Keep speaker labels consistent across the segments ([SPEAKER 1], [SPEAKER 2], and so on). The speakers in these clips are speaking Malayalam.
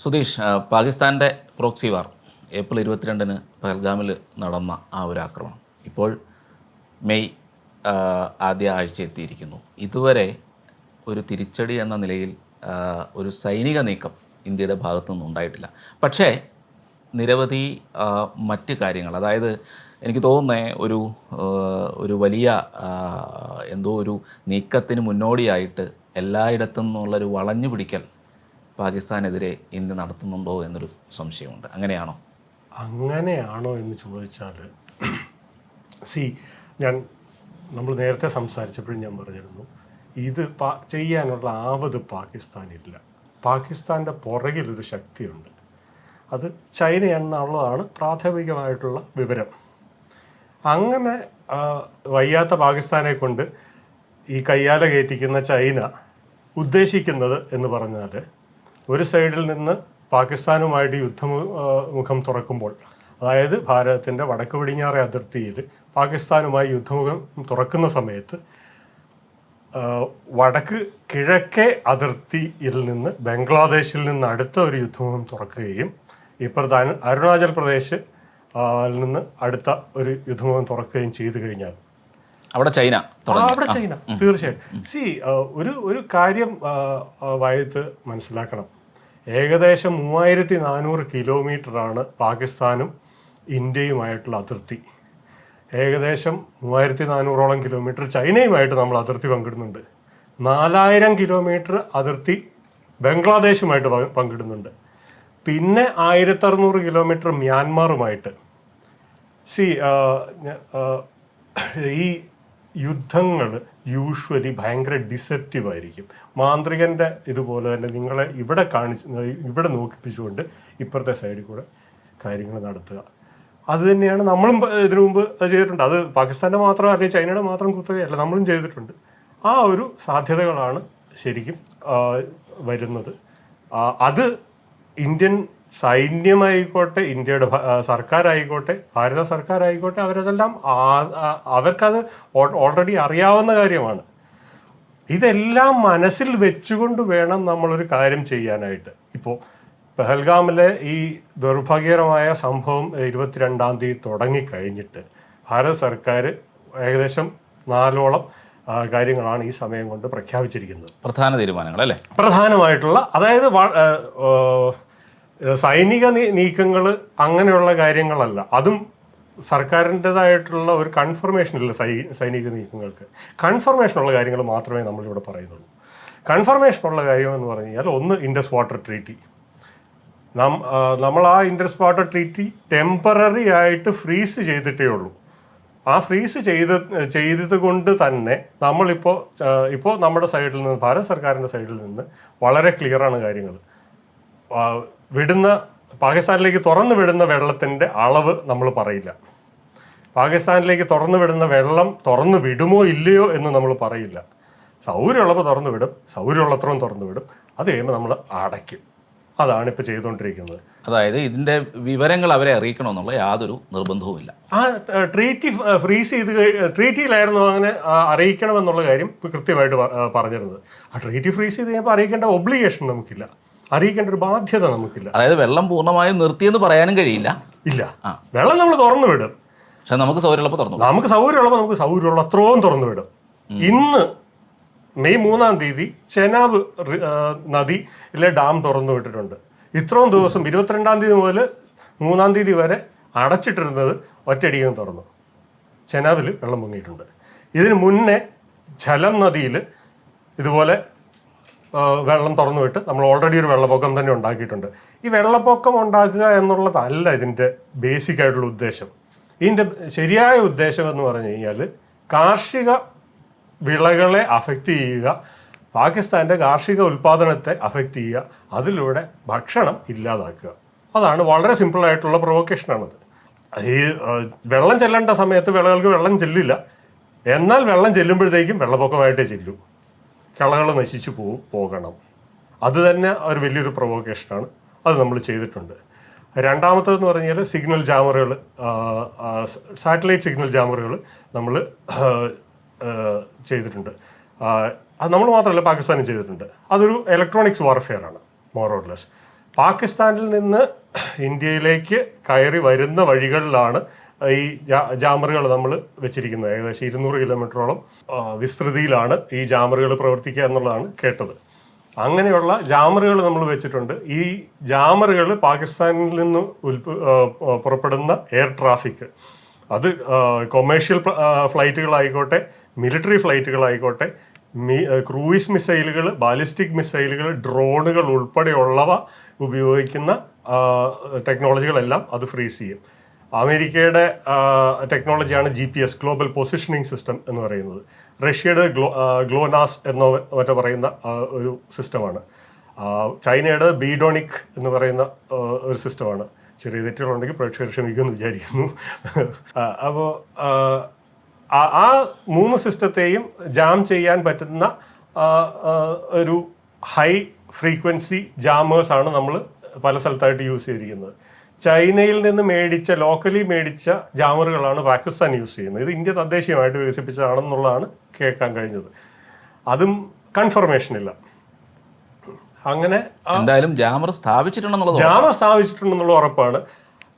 [SPEAKER 1] സുധീഷ് പാകിസ്ഥാന്റെ പ്രോക്സി വാർ ഏപ്രിൽ ഇരുപത്തിരണ്ടിന് പഹൽഗാമിൽ നടന്ന ആ ഒരു ആക്രമണം. ഇപ്പോൾ മെയ് ആദ്യ ആഴ്ച എത്തിയിരിക്കുന്നു ഇതുവരെ ഒരു തിരിച്ചടി എന്ന നിലയിൽ ഒരു സൈനിക നീക്കം ഇന്ത്യയുടെ ഭാഗത്തു നിന്നുണ്ടായിട്ടില്ല പക്ഷേ നിരവധി മറ്റ് കാര്യങ്ങൾ അതായത് എനിക്ക് തോന്നുന്നേ ഒരു ഒരു വലിയ എന്തോ ഒരു നീക്കത്തിന് മുന്നോടിയായിട്ട് എല്ലായിടത്തു നിന്നുള്ളൊരു വളഞ്ഞു പിടിക്കൽ പാകിസ്ഥാനെതിരെ ഇന്ത്യ നടത്തുന്നുണ്ടോ എന്നൊരു സംശയമുണ്ട്. അങ്ങനെയാണോ?
[SPEAKER 2] അങ്ങനെയാണോ എന്ന് ചോദിച്ചാൽ സി ഞാൻ നമ്മൾ നേരത്തെ സംസാരിച്ചപ്പോഴും ഞാൻ പറഞ്ഞിരുന്നു ഇത് പാ ചെയ്യാനുള്ള ആവത് പാകിസ്ഥാനില്ല. പാകിസ്ഥാന്റെ പുറകിലൊരു ശക്തിയുണ്ട്. അത് ചൈന എന്നുള്ളതാണ് പ്രാഥമികമായിട്ടുള്ള വിവരം. അങ്ങനെ വയ്യാത്ത പാകിസ്ഥാനെ കൊണ്ട് ഈ കയ്യാല കയറ്റിക്കുന്ന ചൈന ഉദ്ദേശിക്കുന്നത് എന്ന് പറഞ്ഞാൽ ഒരു സൈഡിൽ നിന്ന് പാകിസ്ഥാനുമായിട്ട് യുദ്ധമുഖം തുറക്കുമ്പോൾ അതായത് ഭാരതത്തിന്റെ വടക്ക് പടിഞ്ഞാറെ അതിർത്തിയിൽ പാകിസ്ഥാനുമായി യുദ്ധമുഖം തുറക്കുന്ന സമയത്ത് വടക്ക് കിഴക്കേ അതിർത്തിയിൽ നിന്ന് ബംഗ്ലാദേശിൽ നിന്ന് അടുത്ത ഒരു യുദ്ധമുഖം തുറക്കുകയും ഇപ്പുറത്ത് അരു- അരുണാചൽ പ്രദേശ് നിന്ന് അടുത്ത ഒരു യുദ്ധമുഖം തുറക്കുകയും ചെയ്തു കഴിഞ്ഞാൽ.
[SPEAKER 1] അവിടെ ചൈന
[SPEAKER 2] അവിടെ ചൈന. തീർച്ചയായിട്ടും. സി ഒരു ഒരു കാര്യം ആ, മനസ്സിലാക്കണം. ഏകദേശം മൂവായിരത്തി നാനൂറ് കിലോമീറ്ററാണ് പാകിസ്ഥാനും ഇന്ത്യയുമായിട്ടുള്ള അതിർത്തി. ഏകദേശം മൂവായിരത്തി നാനൂറോളം കിലോമീറ്റർ ചൈനയുമായിട്ട് നമ്മൾ അതിർത്തി പങ്കിടുന്നുണ്ട്. നാലായിരം കിലോമീറ്റർ അതിർത്തി ബംഗ്ലാദേശുമായിട്ട് പങ്കിടുന്നുണ്ട്. പിന്നെ ആയിരത്തി അറുന്നൂറ് കിലോമീറ്റർ മ്യാൻമാറുമായിട്ട്. സി ഈ യുദ്ധങ്ങൾ യൂഷ്വലി ഭയങ്കര ഡിസെപ്റ്റീവ് ആയിരിക്കും. മാന്ത്രികന്റെ ഇതുപോലെ തന്നെ നിങ്ങളെ ഇവിടെ കാണിച്ച് ഇവിടെ നോക്കിപ്പിച്ചുകൊണ്ട് ഇപ്പുറത്തെ സൈഡിൽ കൂടെ കാര്യങ്ങൾ നടത്തുക. അത് തന്നെയാണ് നമ്മളും ഇതിനു മുമ്പ് ചെയ്തിട്ടുണ്ട്. അത് പാകിസ്ഥാന്റെ മാത്രം അല്ലെങ്കിൽ ചൈനയുടെ മാത്രം കുത്തകയല്ല നമ്മളും ചെയ്തിട്ടുണ്ട്. ആ ഒരു സാധ്യതകളാണ് ശരിക്കും വരുന്നത്. അത് ഇന്ത്യൻ സൈന്യമായിക്കോട്ടെ ഇന്ത്യയുടെ സർക്കാരായിക്കോട്ടെ ഭാരത സർക്കാരായിക്കോട്ടെ അവരതെല്ലാം അവർക്കത് ഓൾറെഡി അറിയാവുന്ന കാര്യമാണ്. ഇതെല്ലാം മനസ്സിൽ വെച്ചുകൊണ്ട് വേണം നമ്മളൊരു കാര്യം ചെയ്യാനായിട്ട്. ഇപ്പോൾ പെഹൽഗാമിലെ ഈ ദുർഭാഗ്യകരമായ സംഭവം ഇരുപത്തിരണ്ടാം തീയതി തുടങ്ങിക്കഴിഞ്ഞിട്ട് ഭാരത സർക്കാർ ഏകദേശം നാലോളം കാര്യങ്ങളാണ് ഈ സമയം കൊണ്ട് പ്രഖ്യാപിച്ചിരിക്കുന്നത്.
[SPEAKER 1] പ്രധാന തീരുമാനങ്ങൾ അല്ലേ
[SPEAKER 2] പ്രധാനമായിട്ടുള്ള അതായത് സൈനിക നീക്കങ്ങൾ അങ്ങനെയുള്ള കാര്യങ്ങളല്ല. അതും സർക്കാരിന്റെതായിട്ടുള്ള ഒരു കൺഫർമേഷൻ ഇല്ല സൈ സൈനിക നീക്കങ്ങൾക്ക്. കൺഫർമേഷൻ ഉള്ള കാര്യങ്ങൾ മാത്രമേ നമ്മളിവിടെ പറയുന്നുള്ളൂ. കൺഫർമേഷനുള്ള കാര്യം എന്ന് പറഞ്ഞു കഴിഞ്ഞാൽ ഒന്ന് ഇൻഡസ് വാട്ടർ ട്രീറ്റി നം നമ്മൾ ആ ഇൻഡസ് വാട്ടർ ട്രീറ്റി ടെമ്പററി ആയിട്ട് ഫ്രീസ് ചെയ്തിട്ടേ ഉള്ളൂ. ആ ഫ്രീസ് ചെയ്ത് ചെയ്തത് കൊണ്ട് തന്നെ നമ്മളിപ്പോൾ ഇപ്പോൾ നമ്മുടെ സൈഡിൽ നിന്ന് ഭാരത സർക്കാരിന്റെ സൈഡിൽ നിന്ന് വളരെ ക്ലിയറാണ് കാര്യങ്ങൾ. വിടുന്ന പാകിസ്ഥാനിലേക്ക് തുറന്നു വിടുന്ന വെള്ളത്തിന്റെ അളവ് നമ്മൾ പറയില്ല. പാകിസ്ഥാനിലേക്ക് തുറന്നു വിടുന്ന വെള്ളം തുറന്നു വിടുമോ ഇല്ലയോ എന്ന് നമ്മൾ പറയില്ല. സൗകര്യമുള്ളപ്പോൾ തുറന്നു വിടും സൗകര്യമുള്ളത്രയും തുറന്നു വിടും. അത് കഴിയുമ്പോൾ നമ്മൾ അടയ്ക്കും. അതാണ് ഇപ്പോൾ ചെയ്തുകൊണ്ടിരിക്കുന്നത്.
[SPEAKER 1] അതായത് ഇതിന്റെ വിവരങ്ങൾ അവരെ അറിയിക്കണമെന്നുള്ള യാതൊരു നിർബന്ധവുമില്ല.
[SPEAKER 2] ആ ട്രീറ്റി ഫ്രീസ് ചെയ്ത് ട്രീറ്റിയിലായിരുന്നു അങ്ങനെ അറിയിക്കണമെന്നുള്ള കാര്യം കൃത്യമായിട്ട് പറഞ്ഞിരുന്നത്. ആ ട്രീറ്റി ഫ്രീസ് ചെയ്ത് കഴിയുമ്പോൾ അറിയിക്കേണ്ട ഒബ്ലിഗേഷൻ നമുക്കില്ല. അറിയിക്കേണ്ട ഒരു ബാധ്യത നമുക്കില്ല.
[SPEAKER 1] അതായത് വെള്ളം പൂർണമായും നിർത്തിയെന്ന് പറയാനും കഴിയില്ല.
[SPEAKER 2] ഇല്ല. വെള്ളം നമ്മൾ തുറന്നു വിടും.
[SPEAKER 1] പക്ഷെ നമുക്ക് സൗകര്യമുള്ളപ്പോൾ തുറന്നു
[SPEAKER 2] നമുക്ക് സൗകര്യമുള്ളപ്പോൾ നമുക്ക് സൗകര്യമുള്ള അത്രയും തുറന്നു വിടും. ഇന്ന് മെയ് മൂന്നാം തീയതി ചെനാബ് നദിയിലെ ഡാം തുറന്നു വിട്ടിട്ടുണ്ട്. ഇത്രയും ദിവസം ഇരുപത്തിരണ്ടാം തീയതി മുതൽ മൂന്നാം തീയതി വരെ അടച്ചിട്ടിരുന്നത് ഒറ്റയടിക്കും തുറന്നു. ചെനാബിൽ വെള്ളം പൊങ്ങിയിട്ടുണ്ട് ഇതിന് മുന്നേ ഝലം നദിയിൽ ഇതുപോലെ വെള്ളം തുറന്നു വിട്ട് നമ്മൾ ഓൾറെഡി ഒരു വെള്ളപ്പൊക്കം തന്നെ ഉണ്ടാക്കിയിട്ടുണ്ട്. ഈ വെള്ളപ്പൊക്കം ഉണ്ടാക്കുക എന്നുള്ളതല്ല ഇതിന്റെ ബേസിക് ആയിട്ടുള്ള ഉദ്ദേശം. ഇതിന്റെ ശരിയായ ഉദ്ദേശം എന്ന് പറഞ്ഞു കഴിഞ്ഞാൽ കാർഷിക വിളകളെ അഫക്റ്റ് ചെയ്യുക പാകിസ്ഥാന്റെ കാർഷിക ഉൽപ്പാദനത്തെ അഫക്റ്റ് ചെയ്യുക അതിലൂടെ ഭക്ഷണം ഇല്ലാതാക്കുക. അതാണ് വളരെ സിമ്പിളായിട്ടുള്ള പ്രൊവക്കേഷനാണത് ഈ വെള്ളം ചെല്ലേണ്ട സമയത്ത് വിളകൾക്ക് വെള്ളം ചെല്ലില്ല. എന്നാൽ വെള്ളം ചെല്ലുമ്പോഴത്തേക്കും വെള്ളപ്പൊക്കമായിട്ടേ ചെല്ലൂ. കളകൾ നശിച്ചു പോകും പോകണം. അത് തന്നെ ഒരു വലിയൊരു പ്രൊവോക്കേഷനാണ് അത് നമ്മൾ ചെയ്തിട്ടുണ്ട്. രണ്ടാമത്തതെന്ന് പറഞ്ഞാൽ സിഗ്നൽ ജാമറുകൾ സാറ്റലൈറ്റ് സിഗ്നൽ ജാമറുകൾ നമ്മൾ ചെയ്തിട്ടുണ്ട്. അത് നമ്മൾ മാത്രമല്ല പാകിസ്ഥാനും ചെയ്തിട്ടുണ്ട്. അതൊരു ഇലക്ട്രോണിക്സ് വാർഫെയർ ആണ് മോറോഡ്ലെസ് പാകിസ്ഥാനിൽ നിന്ന് ഇന്ത്യയിലേക്ക് കയറി വരുന്ന വഴികളിലാണ് ഈ ജാമറുകൾ നമ്മൾ വെച്ചിരിക്കുന്നത്. ഏകദേശം ഇരുന്നൂറ് കിലോമീറ്ററോളം വിസ്തൃതിയിലാണ് ഈ ജാമറുകൾ പ്രവർത്തിക്കുക എന്നുള്ളതാണ് കേട്ടത്. അങ്ങനെയുള്ള ജാമറുകൾ നമ്മൾ വെച്ചിട്ടുണ്ട്. ഈ ജാമറുകൾ പാകിസ്ഥാനിൽ നിന്ന് ആ, പുറപ്പെടുന്ന എയർ ട്രാഫിക്. അത് കൊമേഴ്ഷ്യൽ ഫ്ലൈറ്റുകളായിക്കോട്ടെ മിലിറ്ററി ഫ്ലൈറ്റുകളായിക്കോട്ടെ മി ക്രൂയിസ് മിസൈലുകൾ ബാലിസ്റ്റിക് മിസൈലുകൾ ഡ്രോണുകൾ ഉൾപ്പെടെയുള്ളവ ഉപയോഗിക്കുന്ന ടെക്നോളജികളെല്ലാം അത് ഫ്രീസ് ചെയ്യും. അമേരിക്കയുടെ ടെക്നോളജിയാണ് G P S global positioning system എന്ന് പറയുന്നത്. റഷ്യയുടെ ഗ്ലോ ഗ്ലോനാസ് എന്ന മറ്റോ പറയുന്ന ഒരു സിസ്റ്റമാണ്. ചൈനയുടെ ബീഡോണിക് എന്ന് പറയുന്ന ഒരു സിസ്റ്റമാണ്. ചെറിയ തെറ്റുകളുണ്ടെങ്കിൽ പ്രേക്ഷകർ ക്ഷമിക്കുമെന്ന് വിചാരിക്കുന്നു. അപ്പോൾ ആ മൂന്ന് സിസ്റ്റത്തെയും ജാം ചെയ്യാൻ പറ്റുന്ന ഒരു ഹൈ ഫ്രീക്വൻസി ജാമേഴ്സാണ് നമ്മൾ പല സ്ഥലത്തായിട്ട് യൂസ് ചെയ്തിരിക്കുന്നത്. ചൈനയിൽ നിന്ന് മേടിച്ച ലോക്കലി മേടിച്ച ജാമറുകളാണ് പാകിസ്ഥാൻ യൂസ് ചെയ്യുന്നത്. ഇത് ഇന്ത്യ തദ്ദേശീയമായിട്ട് വികസിപ്പിച്ചതാണെന്നുള്ളതാണ് കേൾക്കാൻ കഴിഞ്ഞത്. അതും കൺഫർമേഷൻ ഇല്ല. അങ്ങനെ
[SPEAKER 1] എന്തായാലും ജാമർ സ്ഥാപിച്ചിട്ടുണ്ടെന്നുള്ളത്
[SPEAKER 2] ജാമർ സ്ഥാപിച്ചിട്ടുണ്ടെന്നുള്ള ഉറപ്പാണ്.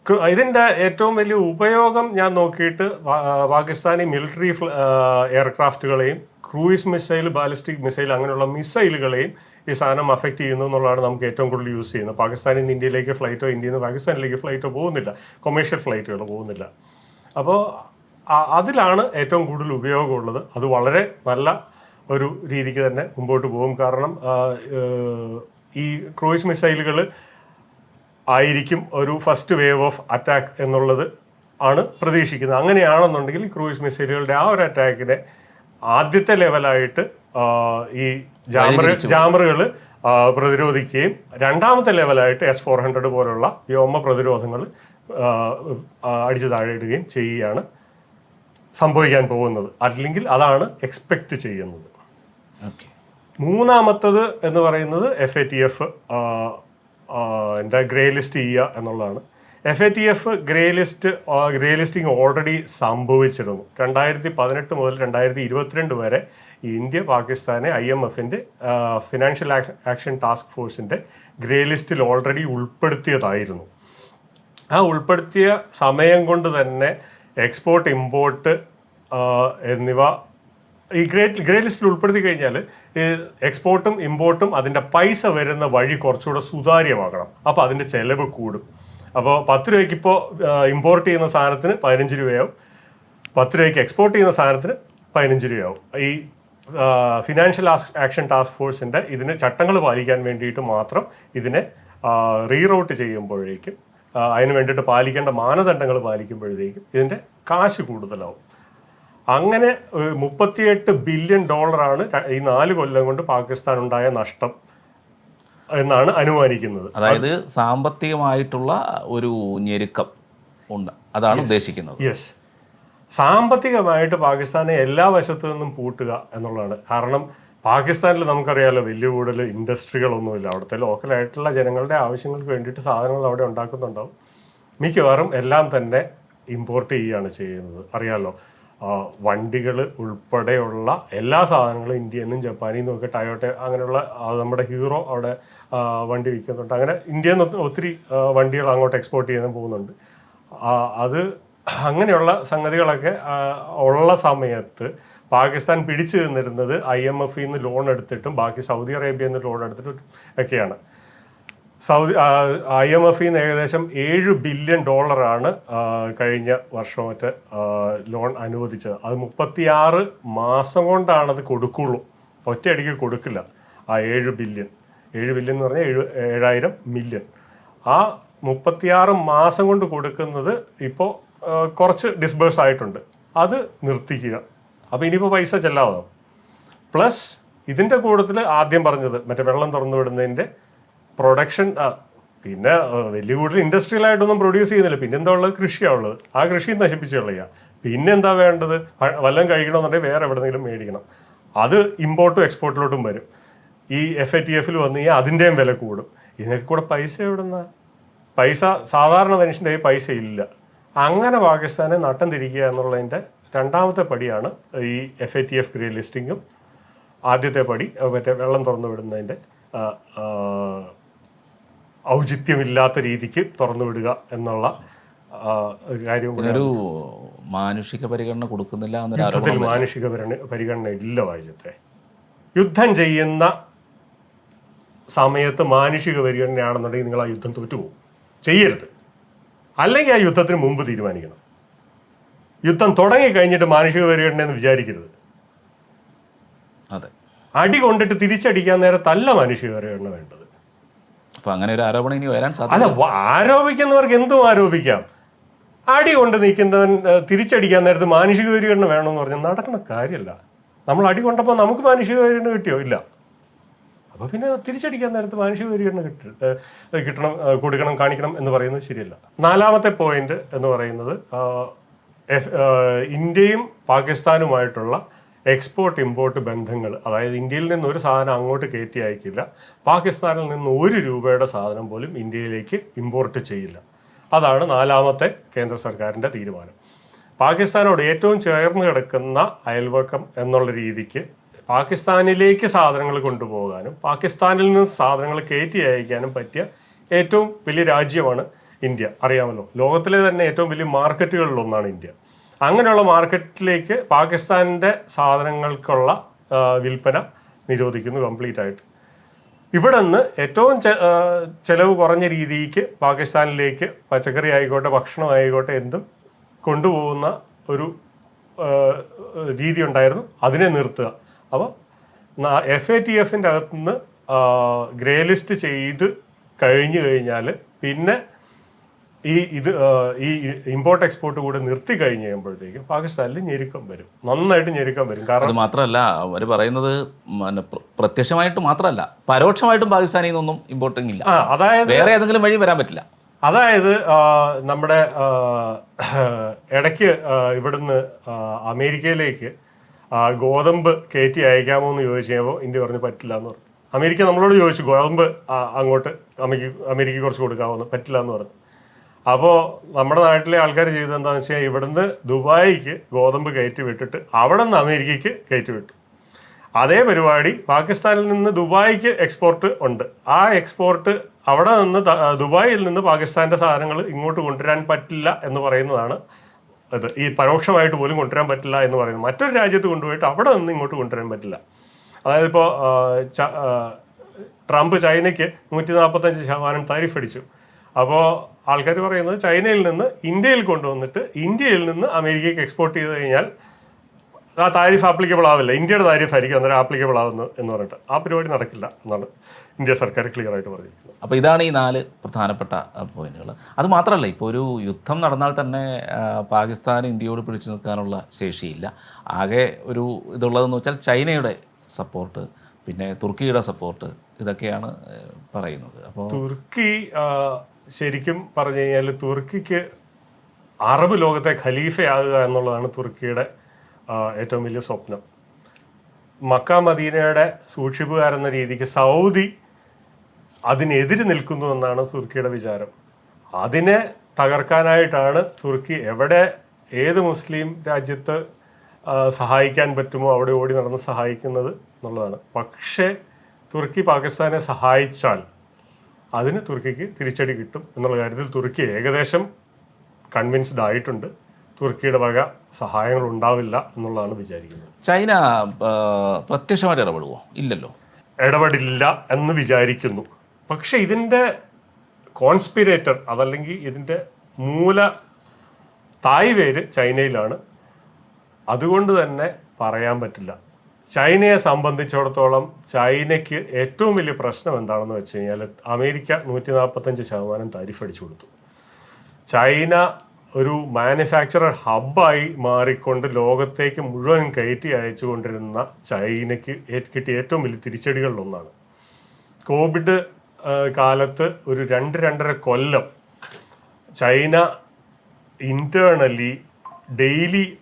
[SPEAKER 2] ഇതിന്റെ ഇതിന്റെ ഏറ്റവും വലിയ ഉപയോഗം ഞാൻ നോക്കിയിട്ട് പാകിസ്ഥാനി മിലിറ്ററി എയർക്രാഫ്റ്റുകളെയും ക്രൂയിസ് മിസൈൽ ബാലിസ്റ്റിക് മിസൈൽ അങ്ങനെയുള്ള മിസൈലുകളെയും ഈ സാധനം അഫക്റ്റ് ചെയ്യുന്നു എന്നുള്ളതാണ് നമുക്ക് ഏറ്റവും കൂടുതൽ യൂസ് ചെയ്യുന്നത്. പാകിസ്ഥാനിൽ നിന്ന് ഇന്ത്യയിലേക്ക് ഫ്ലൈറ്റോ ഇന്ത്യയിൽ നിന്ന് പാകിസ്ഥാനിലേക്ക് ഫ്ലൈറ്റോ പോകുന്നില്ല. കൊമേഴ്ഷ്യൽ ഫ്ലൈറ്റുകൾ പോകുന്നില്ല. അപ്പോൾ അതിലാണ് ഏറ്റവും കൂടുതൽ ഉപയോഗമുള്ളത്. അത് വളരെ നല്ല ഒരു രീതിക്ക് തന്നെ മുമ്പോട്ട് പോകും. കാരണം ഈ ക്രൂയിസ് മിസൈലുകൾ ആയിരിക്കും ഒരു ഫസ്റ്റ് വേവ് ഓഫ് അറ്റാക്ക് എന്നുള്ളത് ആണ് പ്രതീക്ഷിക്കുന്നത്. അങ്ങനെയാണെന്നുണ്ടെങ്കിൽ ക്രൂയിസ് മിസൈലുകളുടെ ആ ഒരു അറ്റാക്കിനെ ആദ്യത്തെ ലെവലായിട്ട് ഈ ജാമറ ജാമറുകൾ പ്രതിരോധിക്കുകയും രണ്ടാമത്തെ ലെവലായിട്ട് എസ് ഫോർ ഹൺഡ്രഡ് പോലുള്ള വ്യോമ പ്രതിരോധങ്ങൾ അടിച്ചു താഴെ ഇടുകയും ചെയ്യുകയാണ് സംഭവിക്കാൻ പോകുന്നത്. അല്ലെങ്കിൽ അതാണ് എക്സ്പെക്റ്റ് ചെയ്യുന്നത്. മൂന്നാമത്തത് എന്ന് പറയുന്നത് എഫ് എ ടി എഫ് എന്റെ ഗ്രേ ലിസ്റ്റ് ചെയ്യുക എന്നുള്ളതാണ്. F A T F grey list grey listing already സംഭവിച്ചിരുന്നു. രണ്ടായിരത്തി പതിനെട്ട് മുതൽ രണ്ടായിരത്തി ഇരുപത്തിരണ്ട് വരെ ഇന്ത്യ പാകിസ്ഥാനെ ഐ എം എഫിന്റെ ഫിനാൻഷ്യൽ ആക്ഷൻ ടാസ്ക് ഫോഴ്സിന്റെ ഗ്രേ ലിസ്റ്റിൽ ഓൾറെഡി ഉൾപ്പെടുത്തിയതായിരുന്നു. ആ ഉൾപ്പെടുത്തിയ സമയം കൊണ്ട് തന്നെ എക്സ്പോർട്ട് ഇമ്പോർട്ട് എന്നിവ ഈ ഗ്രേറ്റ് ഗ്രേ ലിസ്റ്റിൽ ഉൾപ്പെടുത്തി കഴിഞ്ഞാൽ എക്സ്പോർട്ടും ഇമ്പോർട്ടും അതിന്റെ പൈസ വരുന്ന വഴി കുറച്ചുകൂടെ സുതാര്യമാകണം. അപ്പോൾ അതിന്റെ ചിലവ് കൂടും. അപ്പോൾ പത്ത് രൂപയ്ക്ക് ഇപ്പോൾ ഇമ്പോർട്ട് ചെയ്യുന്ന സാധനത്തിന് പതിനഞ്ച് രൂപയാവും. പത്ത് രൂപയ്ക്ക് എക്സ്പോർട്ട് ചെയ്യുന്ന സാധനത്തിന് പതിനഞ്ച് രൂപയാവും. ഈ ഫിനാൻഷ്യൽ ആക്ഷൻ ടാസ്ക് ഫോഴ്സിന്റെ ഇതിന് ചട്ടങ്ങൾ പാലിക്കാൻ വേണ്ടിയിട്ട് മാത്രം ഇതിനെ റീറൂട്ട് ചെയ്യുമ്പോഴേക്കും അതിന് വേണ്ടിയിട്ട് പാലിക്കേണ്ട മാനദണ്ഡങ്ങൾ പാലിക്കുമ്പോഴത്തേക്കും ഇതിന്റെ കാശ് കൂടുതലാവും. അങ്ങനെ മുപ്പത്തിയെട്ട് ബില്യൺ ഡോളറാണ് ഈ നാല് കൊല്ലം കൊണ്ട് പാകിസ്ഥാൻ ഉണ്ടായ നഷ്ടം എന്നാണ് അനുമാനിക്കുന്നത്.
[SPEAKER 1] അതായത് സാമ്പത്തികമായിട്ടുള്ള ഒരു ഞെരുക്കം ഉണ്ട്. അതാണ് ഉദ്ദേശിക്കുന്നത്.
[SPEAKER 2] യെസ് സാമ്പത്തികമായിട്ട് പാകിസ്ഥാനെ എല്ലാ വശത്തു നിന്നും പൂട്ടുക എന്നുള്ളതാണ്. കാരണം പാകിസ്ഥാനിൽ നമുക്കറിയാലോ വലിയ കൂടുതൽ ഇൻഡസ്ട്രികളൊന്നുമില്ല. അവിടുത്തെ ലോക്കലായിട്ടുള്ള ജനങ്ങളുടെ ആവശ്യങ്ങൾക്ക് വേണ്ടിയിട്ട് സാധനങ്ങൾ അവിടെ ഉണ്ടാക്കുന്നുണ്ടാവും. മിക്കവാറും എല്ലാം തന്നെ ഇമ്പോർട്ട് ചെയ്യുകയാണ് ചെയ്യുന്നത്. അറിയാമല്ലോ വണ്ടികൾ ഉൾപ്പെടെയുള്ള എല്ലാ സാധനങ്ങളും ഇന്ത്യയിൽ നിന്നും ജപ്പാനിൽ നിന്നും ഒക്കെ ടയോട്ട അങ്ങനെയുള്ള നമ്മുടെ ഹീറോ അവിടെ വണ്ടി വിൽക്കുന്നുണ്ട്. അങ്ങനെ ഇന്ത്യയിൽ നിന്ന് ഒത്തിരി വണ്ടികൾ അങ്ങോട്ട് എക്സ്പോർട്ട് ചെയ്യാൻ പോകുന്നുണ്ട്. അത് അങ്ങനെയുള്ള സംഗതികളൊക്കെ ഉള്ള സമയത്ത് പാകിസ്ഥാൻ പിടിച്ചു നിന്നിരുന്നത് ഐ എം എഫിൽ നിന്ന് ലോൺ എടുത്തിട്ടും ബാക്കി സൗദി അറേബ്യയിൽ നിന്ന് ലോൺ എടുത്തിട്ടും ഒക്കെയാണ്. സൗദി ഐ എം എഫിൽ നിന്ന് ഏകദേശം ഏഴ് ബില്യൺ ഡോളറാണ് കഴിഞ്ഞ വർഷം മറ്റേ ലോൺ അനുവദിച്ചത്. അത് മുപ്പത്തിയാറ് മാസം കൊണ്ടാണ് അത് കൊടുക്കുള്ളൂ. ഒറ്റയടിക്ക് കൊടുക്കില്ല. ആ ഏഴ് ബില്യൺ ഏഴ് ബില്യൺ എന്ന് പറഞ്ഞാൽ ഏഴ് ഏഴായിരം മില്യൺ ആ മുപ്പത്തിയാറ് മാസം കൊണ്ട് കൊടുക്കുന്നത് ഇപ്പോൾ കുറച്ച് ഡിസ്ബേഴ്സ് ആയിട്ടുണ്ട്. അത് നിർത്തിക്കുക. അപ്പോൾ ഇനിയിപ്പോൾ പൈസ ചെല്ലാതാവും പ്ലസ് ഇതിന്റെ കൂട്ടത്തിൽ ആദ്യം പറഞ്ഞത് മറ്റേ വെള്ളം തുറന്നു വിടുന്നതിന്റെ പ്രൊഡക്ഷൻ പിന്നെ വലിയ കൂടുതൽ ഇൻഡസ്ട്രിയൽ ആയിട്ടൊന്നും പ്രൊഡ്യൂസ് ചെയ്യുന്നില്ല. പിന്നെ എന്താ ഉള്ളത്? കൃഷിയാണ് ഉള്ളത്. ആ കൃഷി നശിപ്പിച്ചു കളയുക. പിന്നെ എന്താ വേണ്ടത്? വല്ലതും കഴിക്കണമെന്നുണ്ടെങ്കിൽ വേറെ എവിടെന്നെങ്കിലും മേടിക്കണം. അത് ഇമ്പോർട്ടും എക്സ്പോർട്ടിലോട്ടും വരും. ഈ എഫ് എ ടി എഫിൽ വന്നു കഴിഞ്ഞാൽ അതിന്റെയും വില കൂടും. ഇതിനൊക്കെ കൂടെ പൈസ എവിടുന്ന? പൈസ സാധാരണ മനുഷ്യന്റെ കയ്യിൽ പൈസ ഇല്ല. അങ്ങനെ പാകിസ്ഥാനെ നട്ടം തിരിക്കുക എന്നുള്ളതിന്റെ രണ്ടാമത്തെ പടിയാണ് ഈ F A T F grey ലിസ്റ്റിങ്ങും ആദ്യത്തെ പടി മറ്റേ വെള്ളം തുറന്നു വിടുന്നതിന്റെ ഔചിത്യമില്ലാത്ത രീതിക്ക് തുറന്നു വിടുക എന്നുള്ള കാര്യം ഒരു കാര്യവും
[SPEAKER 1] ഒരു മാനുഷിക പരിഗണന കൊടുക്കുന്നില്ല എന്നൊരു
[SPEAKER 2] യുദ്ധത്തിൽ മാനുഷിക പരിഗണന പരിഗണന ഇല്ല വായിച്ചത്തെ യുദ്ധം ചെയ്യുന്ന സമയത്ത് മാനുഷിക പരിഗണനയാണെന്നുണ്ടെങ്കിൽ നിങ്ങൾ ആ യുദ്ധം തോറ്റുപോകും. ചെയ്യരുത്. അല്ലെങ്കിൽ ആ യുദ്ധത്തിന് മുമ്പ് തീരുമാനിക്കണം. യുദ്ധം തുടങ്ങി കഴിഞ്ഞിട്ട് മാനുഷിക പരിഗണന എന്ന് വിചാരിക്കരുത്.
[SPEAKER 1] അതെ.
[SPEAKER 2] അടി കൊണ്ടിട്ട് തിരിച്ചടിക്കാൻ നേരത്തല്ല മാനുഷിക പരിഗണന വേണ്ടത്.
[SPEAKER 1] അപ്പൊ അങ്ങനെ ഒരു ആരോപണം ഇനി വരാൻ സാധ്യത
[SPEAKER 2] അല്ല ആരോപിക്കുന്നവർക്ക് എന്തും ആരോപിക്കാം. അടി കൊണ്ട് നിൽക്കുന്നവൻ തിരിച്ചടിക്കാൻ നേരത്ത് മാനുഷിക പരിഗണന വേണമെന്ന് പറഞ്ഞാൽ നടക്കുന്ന കാര്യമല്ല. നമ്മൾ അടി കൊണ്ടപ്പോൾ നമുക്ക് മാനുഷിക പരിഗണന കിട്ടിയോ? ഇല്ല. അപ്പോൾ പിന്നെ തിരിച്ചടിക്കാൻ നേരത്ത് മാനുഷിക പരിഗണന കിട്ട കിട്ടണം കൊടുക്കണം കാണിക്കണം എന്ന് പറയുന്നത് ശരിയല്ല. നാലാമത്തെ പോയിന്റ് എന്ന് പറയുന്നത് ഇന്ത്യയും പാകിസ്ഥാനുമായിട്ടുള്ള എക്സ്പോർട്ട് ഇമ്പോർട്ട് ബന്ധങ്ങൾ അതായത് ഇന്ത്യയിൽ നിന്ന് ഒരു സാധനം അങ്ങോട്ട് കയറ്റി അയക്കില്ല പാകിസ്ഥാനിൽ നിന്ന് ഒരു രൂപയുടെ സാധനം പോലും ഇന്ത്യയിലേക്ക് ഇമ്പോർട്ട് ചെയ്യില്ല. അതാണ് നാലാമത്തെ കേന്ദ്ര സർക്കാരിന്റെ തീരുമാനം. പാകിസ്ഥാനോട് ഏറ്റവും ചേർന്ന് കിടക്കുന്ന അയൽവക്കം എന്നുള്ള രീതിക്ക് പാകിസ്ഥാനിലേക്ക് സാധനങ്ങൾ കൊണ്ടുപോകാനും പാകിസ്ഥാനിൽ നിന്ന് സാധനങ്ങൾ കയറ്റി അയക്കാനും പറ്റിയ ഏറ്റവും വലിയ രാജ്യമാണ് ഇന്ത്യ. അറിയാമല്ലോ ലോകത്തിലെ തന്നെ ഏറ്റവും വലിയ മാർക്കറ്റുകളിലൊന്നാണ് ഇന്ത്യ. അങ്ങനെയുള്ള മാർക്കറ്റിലേക്ക് പാകിസ്ഥാനിന്റെ സാധനങ്ങൾക്കുള്ള വിൽപ്പന നിരോധിക്കുന്നു കംപ്ലീറ്റ് ആയിട്ട്. ഇവിടെ നിന്ന് ഏറ്റവും ചെലവ് കുറഞ്ഞ രീതിക്ക് പാകിസ്ഥാനിലേക്ക് പച്ചക്കറി ആയിക്കോട്ടെ ഭക്ഷണം ആയിക്കോട്ടെ എന്തും കൊണ്ടുപോകുന്ന ഒരു രീതി ഉണ്ടായിരുന്നു. അതിനെ നിർത്തുക. അപ്പോൾ എഫ് എ ടി എഫിന്റെ അകത്തുനിന്ന് ഗ്രേ ലിസ്റ്റ് ചെയ്ത് കഴിഞ്ഞു കഴിഞ്ഞാൽ പിന്നെ ഈ ഇത് ഈ ഇമ്പോർട്ട് എക്സ്പോർട്ട് കൂടെ നിർത്തി കഴിഞ്ഞ് കഴിയുമ്പോഴത്തേക്കും പാകിസ്ഥാനിൽ ഞെരുക്കം വരും. നന്നായിട്ട് ഞെരുക്കം വരും. കാരണം
[SPEAKER 1] അത് മാത്രമല്ല അവർ പറയുന്നത് പ്രത്യക്ഷമായിട്ട് മാത്രമല്ല പരോക്ഷമായിട്ടും പാകിസ്ഥാനിൽ നിന്നൊന്നും ഇമ്പോർട്ടിംഗ് ഇല്ല.
[SPEAKER 2] അതായത്
[SPEAKER 1] വേറെ ഏതെങ്കിലും വഴി വരാൻ പറ്റില്ല.
[SPEAKER 2] അതായത് നമ്മുടെ ഇടയ്ക്ക് ഇവിടുന്ന് അമേരിക്കയിലേക്ക് ഗോതമ്പ് കയറ്റി അയക്കാമോ എന്ന് ചോദിച്ചു കഴിഞ്ഞപ്പോൾ ഇന്ത്യ പറഞ്ഞു പറ്റില്ല എന്ന് പറഞ്ഞു. അമേരിക്ക നമ്മളോട് ചോദിച്ചു ഗോതമ്പ് അങ്ങോട്ട് അമേരിക്ക അമേരിക്ക കുറച്ച് കൊടുക്കാമെന്ന് പറ്റില്ല എന്ന് പറഞ്ഞു. അപ്പോൾ നമ്മുടെ നാട്ടിലെ ആൾക്കാർ ചെയ്തത് എന്താണെന്ന് വെച്ചാൽ ഇവിടുന്ന് ദുബായിക്ക് ഗോതമ്പ് കയറ്റി വിട്ടിട്ട് അവിടെ നിന്ന് അമേരിക്കയ്ക്ക് കയറ്റി വിട്ടു. അതേ പരിപാടി പാകിസ്ഥാനിൽ നിന്ന് ദുബായിക്ക് എക്സ്പോർട്ട് ഉണ്ട്. ആ എക്സ്പോർട്ട് അവിടെ നിന്ന് ദുബായിൽ നിന്ന് പാകിസ്ഥാന്റെ സാധനങ്ങൾ ഇങ്ങോട്ട് കൊണ്ടുവരാൻ പറ്റില്ല എന്ന് പറയുന്നതാണ് ഇത് ഈ പരോക്ഷമായിട്ട് പോലും കൊണ്ടുവരാൻ പറ്റില്ല എന്ന് പറയുന്നത് മറ്റൊരു രാജ്യത്ത് കൊണ്ടുപോയിട്ട് അവിടെ നിന്ന് ഇങ്ങോട്ട് കൊണ്ടുവരാൻ പറ്റില്ല. അതായത് ഇപ്പോൾ ട്രംപ് ചൈനയ്ക്ക് നൂറ്റി നാൽപ്പത്തഞ്ച് ശതമാനം താരിഫ് അടിച്ചു. അപ്പോൾ ആൾക്കാർ പറയുന്നത് ചൈനയിൽ നിന്ന് ഇന്ത്യയിൽ കൊണ്ടുവന്നിട്ട് ഇന്ത്യയിൽ നിന്ന് അമേരിക്കയ്ക്ക് എക്സ്പോർട്ട് ചെയ്ത് കഴിഞ്ഞാൽ ആ താരിഫ് ആപ്ലിക്കബിൾ ആവില്ല. ഇന്ത്യയുടെ താരിഫ് ആയിരിക്കും അന്നേരം ആപ്ലിക്കബിൾ ആവുന്നു എന്ന് പറഞ്ഞിട്ട്. ആ പരിപാടി നടക്കില്ല എന്നാണ്. ഇന്ത്യ സർക്കാർ ക്ലിയർ ആയിട്ട് പറഞ്ഞിരിക്കുന്നത്
[SPEAKER 1] അപ്പോൾ ഇതാണ് ഈ നാല് പ്രധാനപ്പെട്ട പോയിന്റുകൾ അത് മാത്രമല്ല ഇപ്പോൾ ഒരു യുദ്ധം നടന്നാൽ തന്നെ പാകിസ്ഥാൻ ഇന്ത്യയോട് പിടിച്ചു നിൽക്കാനുള്ള ശേഷിയില്ല. ആകെ ഒരു ഇതുള്ളതെന്ന് വെച്ചാൽ ചൈനയുടെ സപ്പോർട്ട് പിന്നെ തുർക്കിയുടെ സപ്പോർട്ട് ഇതൊക്കെയാണ് പറയുന്നത്. അപ്പോൾ
[SPEAKER 2] തുർക്കി ശരിക്കും പറഞ്ഞു കഴിഞ്ഞാൽ തുർക്കിക്ക് അറബ് ലോകത്തെ ഖലീഫയാകുക എന്നുള്ളതാണ് തുർക്കിയുടെ ഏറ്റവും വലിയ സ്വപ്നം. മക്ക മദീനയുടെ സൂക്ഷിപ്പുകാരെന്ന രീതിക്ക് സൗദി അതിനെതിരെ നിൽക്കുന്നു എന്നാണ് തുർക്കിയുടെ വിചാരം. അതിനെ തകർക്കാനായിട്ടാണ് തുർക്കി എവിടെ ഏത് മുസ്ലിം രാജ്യത്ത് സഹായിക്കാൻ പറ്റുമോ അവിടെ ഓടി നടന്ന് സഹായിക്കുന്നത് എന്നുള്ളതാണ്. പക്ഷേ തുർക്കി പാകിസ്ഥാനെ സഹായിച്ചാൽ അതിന് തുർക്കിക്ക് തിരിച്ചടി കിട്ടും എന്നുള്ള കാര്യത്തിൽ തുർക്കി ഏകദേശം കൺവിൻസ്ഡ് ആയിട്ടുണ്ട്. തുർക്കിയുടെ വക സഹായങ്ങൾ ഉണ്ടാവില്ല എന്നുള്ളതാണ് വിചാരിക്കുന്നത്.
[SPEAKER 1] ചൈന പ്രത്യക്ഷമായിട്ട് ഇടപെടുമോ ഇല്ലല്ലോ.
[SPEAKER 2] ഇടപെടില്ല എന്ന് വിചാരിക്കുന്നു. പക്ഷെ ഇതിന്റെ കോൺസ്പിരേറ്റർ അതല്ലെങ്കിൽ ഇതിന്റെ മൂല തായ് പേര് ചൈനയിലാണ്. അതുകൊണ്ട് തന്നെ പറയാൻ പറ്റില്ല. ചൈനയെ സംബന്ധിച്ചിടത്തോളം ചൈനയ്ക്ക് ഏറ്റവും വലിയ പ്രശ്നം എന്താണെന്ന് വെച്ച് കഴിഞ്ഞാൽ അമേരിക്ക നൂറ്റി നാൽപ്പത്തഞ്ച് ശതമാനം താരിഫ് അടിച്ചു കൊടുത്തു. ചൈന ഒരു മാനുഫാക്ചറർ ഹബ്ബായി മാറിക്കൊണ്ട് ലോകത്തേക്ക് മുഴുവൻ കയറ്റി അയച്ചുകൊണ്ടിരുന്ന ചൈനയ്ക്ക് കിട്ടിയ ഏറ്റവും വലിയ തിരിച്ചടികളിലൊന്നാണ്. കോവിഡ് കാലത്ത് ഒരു രണ്ട് രണ്ടര കൊല്ലം ചൈന ഇന്റേർണലി ഡെയിലി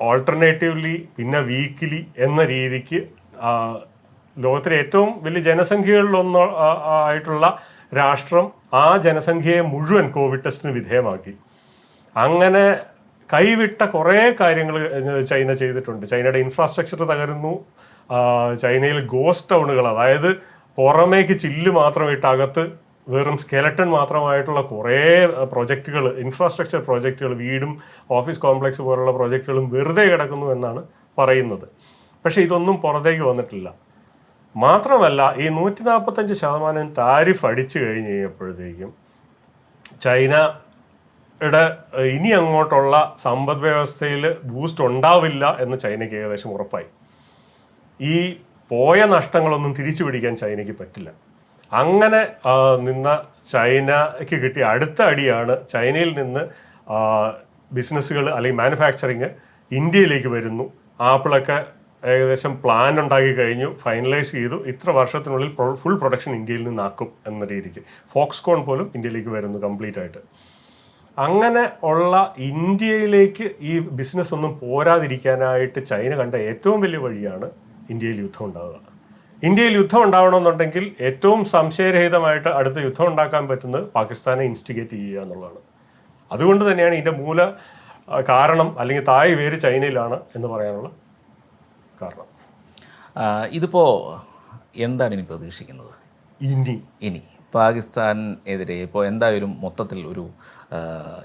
[SPEAKER 2] ഓൾട്ടർനേറ്റീവ്ലി പിന്നെ വീക്കിലി എന്ന രീതിക്ക് ലോകത്തിലെ ഏറ്റവും വലിയ ജനസംഖ്യകളിലൊന്ന് ആയിട്ടുള്ള രാഷ്ട്രം ആ ജനസംഖ്യയെ മുഴുവൻ കോവിഡ് ടെസ്റ്റിന് വിധേയമാക്കി. അങ്ങനെ കൈവിട്ട കുറേ കാര്യങ്ങൾ ചൈന ചെയ്തിട്ടുണ്ട്. ചൈനയുടെ ഇൻഫ്രാസ്ട്രക്ചർ തകരുന്നു. ചൈനയിൽ ഗോസ്റ്റ് ടൗണുകൾ അതായത് പുറമേക്ക് ചില്ല് മാത്രം ഇട്ട് അകത്ത് വെറും സ്കെലട്ടൺ മാത്രമായിട്ടുള്ള കുറേ പ്രൊജക്റ്റുകൾ ഇൻഫ്രാസ്ട്രക്ചർ പ്രോജക്റ്റുകൾ വീടും ഓഫീസ് കോംപ്ലക്സ് പോലുള്ള പ്രോജക്റ്റുകളും വെറുതെ കിടക്കുന്നു എന്നാണ് പറയുന്നത്. പക്ഷേ ഇതൊന്നും പുറത്തേക്ക് വന്നിട്ടില്ല. മാത്രമല്ല ഈ നൂറ്റി നാൽപ്പത്തഞ്ച് ശതമാനം താരിഫ് അടിച്ചു കഴിഞ്ഞ് കഴിഞ്ഞപ്പോഴത്തേക്കും ചൈനയുടെ യുടെ ഇനി അങ്ങോട്ടുള്ള സമ്പദ് വ്യവസ്ഥയിൽ ബൂസ്റ്റ് ഉണ്ടാവില്ല എന്ന് ചൈനയ്ക്ക് ഏകദേശം ഉറപ്പായി. ഈ പോയ നഷ്ടങ്ങളൊന്നും തിരിച്ചു പിടിക്കാൻ ചൈനയ്ക്ക് പറ്റില്ല. അങ്ങനെ നിന്ന ചൈനയ്ക്ക് കിട്ടിയ അടുത്ത അടിയാണ് ചൈനയിൽ നിന്ന് ബിസിനസ്സുകൾ അല്ലെങ്കിൽ മാനുഫാക്ചറിങ് ഇന്ത്യയിലേക്ക് വരുന്നു. ആപ്പിളൊക്കെ ഏകദേശം പ്ലാൻ ഉണ്ടാക്കി കഴിഞ്ഞു ഫൈനലൈസ് ചെയ്തു. ഇത്ര വർഷത്തിനുള്ളിൽ ഫുൾ പ്രൊഡക്ഷൻ ഇന്ത്യയിൽ നിന്നാക്കും എന്ന രീതിക്ക്. ഫോക്സ്കോൺ പോലും ഇന്ത്യയിലേക്ക് വരുന്നു കംപ്ലീറ്റ് ആയിട്ട്. അങ്ങനെ ഉള്ള ഇന്ത്യയിലേക്ക് ഈ ബിസിനസ് ഒന്നും പോരാതിരിക്കാനായിട്ട് ചൈന കണ്ട ഏറ്റവും വലിയ വഴിയാണ് ഇന്ത്യയിൽ യുദ്ധം ഉണ്ടാവുക. ഇന്ത്യയിൽ യുദ്ധം ഉണ്ടാവണമെന്നുണ്ടെങ്കിൽ ഏറ്റവും സംശയരഹിതമായിട്ട് അടുത്ത യുദ്ധം ഉണ്ടാക്കാൻ പറ്റുന്നത് പാകിസ്ഥാനെ ഇൻസ്റ്റിഗേറ്റ് ചെയ്യുക എന്നുള്ളതാണ്. അതുകൊണ്ട് തന്നെയാണ് ഇതിന്റെ മൂല കാരണം അല്ലെങ്കിൽ തായ് വേര് ചൈനയിലാണ് എന്ന് പറയാനുള്ള കാരണം.
[SPEAKER 1] ഇതിപ്പോൾ എന്താണ് ഇനി പ്രതീക്ഷിക്കുന്നത്?
[SPEAKER 2] ഇനി.
[SPEAKER 1] ഇനി. പാകിസ്ഥാനെതിരെ ഇപ്പോൾ എന്തായാലും മൊത്തത്തിൽ ഒരു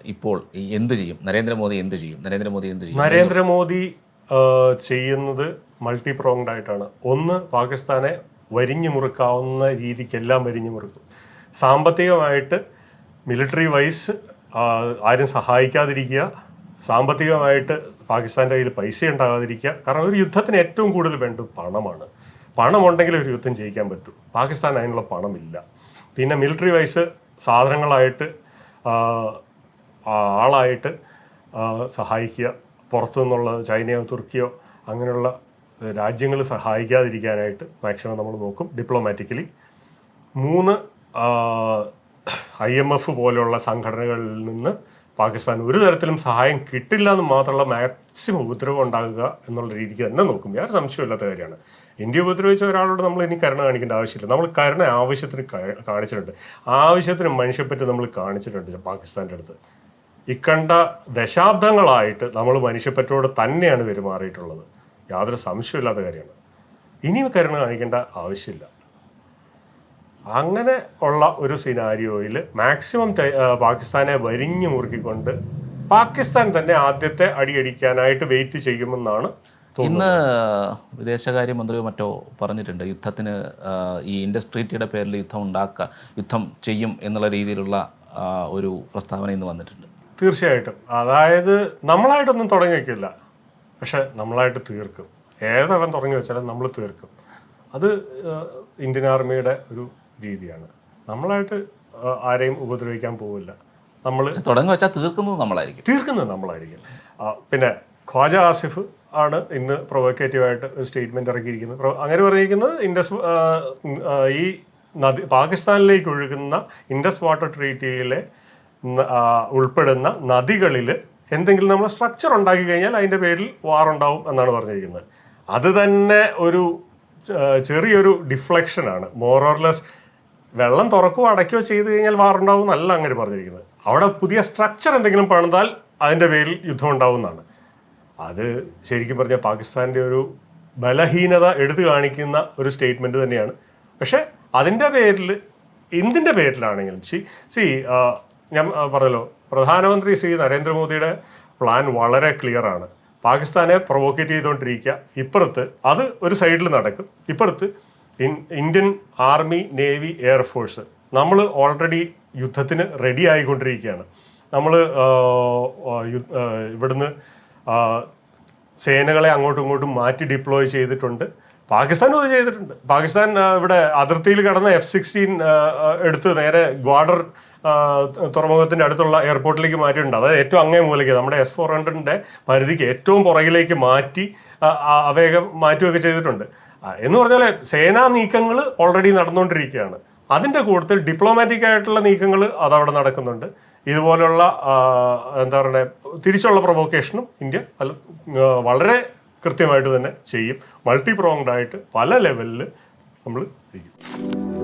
[SPEAKER 1] ഇപ്പോൾ എന്ത് ചെയ്യും? നരേന്ദ്രമോദി എന്ത് ചെയ്യും? നരേന്ദ്രമോദി എന്ത് ചെയ്യും?
[SPEAKER 2] നരേന്ദ്രമോദി ചെയ്യുന്നത് മൾട്ടി പ്രോങ്ഡ് ആയിട്ടാണ്. ഒന്ന് പാകിസ്ഥാനെ വരിഞ്ഞു മുറുക്കാവുന്ന രീതിക്കെല്ലാം വരിഞ്ഞു മുറുക്കും. സാമ്പത്തികമായിട്ട് മിലിറ്ററി വൈസ് ആരും സഹായിക്കാതിരിക്കുക. സാമ്പത്തികമായിട്ട് പാകിസ്ഥാന്റെ കയ്യിൽ പൈസ ഉണ്ടാകാതിരിക്കുക. കാരണം ഒരു യുദ്ധത്തിന് ഏറ്റവും കൂടുതൽ വേണ്ടത് പണമാണ്. പണമുണ്ടെങ്കിൽ ഒരു യുദ്ധം ജയിക്കാൻ പറ്റൂ. പാകിസ്ഥാൻ അതിനുള്ള പണമില്ല. പിന്നെ മിലിറ്ററി വൈസ് സാധനങ്ങളായിട്ട് ആളായിട്ട് സഹായിക്കുക. പുറത്തു നിന്നുള്ള ചൈനയോ തുർക്കിയോ അങ്ങനെയുള്ള രാജ്യങ്ങൾ സഹായിക്കാതിരിക്കാനായിട്ട് മാക്സിമം നമ്മൾ നോക്കും ഡിപ്ലോമാറ്റിക്കലി മൂന്ന് ഐ എം എഫ് പോലെയുള്ള സംഘടനകളിൽ നിന്ന് പാകിസ്ഥാൻ ഒരു തരത്തിലും സഹായം കിട്ടില്ല എന്ന് മാത്രമല്ല മാക്സിമം ഉപദ്രവം ഉണ്ടാകുക എന്നുള്ള രീതിക്ക് തന്നെ നോക്കും. യാതൊരു സംശയമില്ലാത്ത കാര്യമാണ്. ഇന്ത്യ ഉപദ്രവിച്ച ഒരാളോട് നമ്മൾ ഇനി കരുണ കാണിക്കേണ്ട ആവശ്യമില്ല. നമ്മൾ കരുണ ആവശ്യത്തിന് കാണിച്ചിട്ടുണ്ട്. ആവശ്യത്തിന് മനുഷ്യപ്പറ്റി നമ്മൾ കാണിച്ചിട്ടുണ്ട് പാകിസ്ഥാന്റെ അടുത്ത്. ഇക്കണ്ട ദശാബ്ദങ്ങളായിട്ട് നമ്മൾ മനുഷ്യപ്പറ്റോട് തന്നെയാണ് പെരുമാറിയിട്ടുള്ളത്. യാതൊരു സംശയമില്ലാത്ത കാര്യമാണ്. ഇനിയും കരുണ കാണിക്കേണ്ട ആവശ്യമില്ല. അങ്ങനെ ഉള്ള ഒരു സിനാരിയോയിൽ മാക്സിമം പാകിസ്ഥാനെ വരിഞ്ഞു മുറുക്കിക്കൊണ്ട് പാകിസ്ഥാൻ തന്നെ ആദ്യത്തെ അടിയടിക്കാനായിട്ട് വെയിറ്റ് ചെയ്യുമെന്നാണ്
[SPEAKER 1] ഇന്ന് വിദേശകാര്യമന്ത്രിയോ മറ്റോ പറഞ്ഞിട്ടുണ്ട് യുദ്ധത്തിന് ഈ ഇൻഡസ്ട്രീറ്റിയുടെ പേരിൽ യുദ്ധം ഉണ്ടാക്കുക യുദ്ധം ചെയ്യും എന്നുള്ള രീതിയിലുള്ള ഒരു പ്രസ്താവന ഇന്ന് വന്നിട്ടുണ്ട്.
[SPEAKER 2] തീർച്ചയായിട്ടും. അതായത് നമ്മളായിട്ടൊന്നും തുടങ്ങി വെക്കില്ല പക്ഷെ നമ്മളായിട്ട് തീർക്കും. ഏതവൻ തുടങ്ങി വെച്ചാലും നമ്മൾ തീർക്കും. അത് ഇന്ത്യൻ ആർമിയുടെ ഒരു രീതിയാണ്. നമ്മളായിട്ട് ആരെയും ഉപദ്രവിക്കാൻ പോവില്ല. നമ്മൾ
[SPEAKER 1] തുടങ്ങി വെച്ചാൽ തീർക്കുന്നത് നമ്മളായിരിക്കും.
[SPEAKER 2] തീർക്കുന്നത് നമ്മളായിരിക്കും. പിന്നെ ഖ്വാജ ആസിഫ് ആണ് ഇന്ന് പ്രൊവോക്കേറ്റീവായിട്ട് ഒരു സ്റ്റേറ്റ്മെന്റ് ഇറക്കിയിരിക്കുന്നത് അങ്ങനെ പറഞ്ഞിരിക്കുന്നത് ഇൻഡസ് ഈ നദി പാകിസ്ഥാനിലേക്ക് ഒഴുകുന്ന ഇൻഡസ് വാട്ടർ ട്രീറ്റിയിലെ ഉൾപ്പെടുന്ന നദികളിൽ എന്തെങ്കിലും നമ്മൾ സ്ട്രക്ചർ ഉണ്ടാക്കി കഴിഞ്ഞാൽ അതിന്റെ പേരിൽ വാർ ഉണ്ടാവും എന്നാണ് പറഞ്ഞിരിക്കുന്നത്. അത് തന്നെ ഒരു ചെറിയൊരു ഡിഫ്ലക്ഷനാണ് മോറോർലെസ് വെള്ളം തുറക്കുകയോ അടയ്ക്കുകയോ ചെയ്ത് കഴിഞ്ഞാൽ വാർ ഉണ്ടാവും എന്നല്ല അങ്ങനെ പറഞ്ഞിരിക്കുന്നത്. അവിടെ പുതിയ സ്ട്രക്ചർ എന്തെങ്കിലും പണിതാൽ അതിന്റെ പേരിൽ യുദ്ധം ഉണ്ടാവുന്നതാണ് അത് ശരിക്കും പറഞ്ഞാൽ പാകിസ്ഥാന്റെ ഒരു ബലഹീനത എടുത്തു കാണിക്കുന്ന ഒരു സ്റ്റേറ്റ്മെന്റ് തന്നെയാണ്. പക്ഷേ അതിന്റെ പേരിൽ എന്തിന്റെ പേരിലാണെങ്കിലും സി സി ഞാൻ പറഞ്ഞല്ലോ പ്രധാനമന്ത്രി ശ്രീ നരേന്ദ്രമോദിയുടെ പ്ലാൻ വളരെ ക്ലിയർ ആണ്. പാകിസ്ഥാനെ പ്രൊവോക്കേറ്റ് ചെയ്തുകൊണ്ടിരിക്കുക. ഇപ്പുറത്ത് അത് ഒരു സൈഡിൽ നടക്കും. ഇപ്പുറത്ത് Indian army navy air force നമ്മൾ ഓൾറെഡി യുദ്ധത്തിന് റെഡി ആയിക്കൊണ്ടിരിക്കുകയാണ്. നമ്മൾ ഇവിടുന്ന് സേനകളെ അങ്ങോട്ടും ഇങ്ങോട്ടും മാറ്റി ഡിപ്ലോയ് ചെയ്തിട്ടുണ്ട്. പാകിസ്ഥാനും അത് ചെയ്തിട്ടുണ്ട്. പാകിസ്ഥാൻ ഇവിടെ അതിർത്തിയിൽ കടന്ന എഫ് സിക്സ്റ്റീൻ എടുത്ത് നേരെ ഗ്വാഡർ തുറമുഖത്തിന്റെ അടുത്തുള്ള എയർപോർട്ടിലേക്ക് മാറ്റിയിട്ടുണ്ട്. അതായത് ഏറ്റവും അങ്ങേ മൂലയ്ക്ക് നമ്മുടെ എസ് ഫോർ ഹൺഡ്രഡിന്റെ പരിധിക്ക് ഏറ്റവും പുറകിലേക്ക് മാറ്റി അവയൊക്കെ മാറ്റുകയൊക്കെ ചെയ്തിട്ടുണ്ട്. എന്ന് പറഞ്ഞാൽ സേനാ നീക്കങ്ങൾ ഓൾറെഡി നടന്നുകൊണ്ടിരിക്കുകയാണ്. അതിന്റെ കൂട്ടത്തിൽ ഡിപ്ലോമാറ്റിക് ആയിട്ടുള്ള നീക്കങ്ങൾ അതവിടെ നടക്കുന്നുണ്ട്. ഇതുപോലുള്ള എന്താ പറയുക തിരിച്ചുള്ള പ്രൊവോക്കേഷനും ഇന്ത്യ വളരെ കൃത്യമായിട്ട് തന്നെ ചെയ്യും. മൾട്ടി പ്രോങ്ഡ് ആയിട്ട് പല ലെവലിൽ നമ്മൾ ചെയ്യും.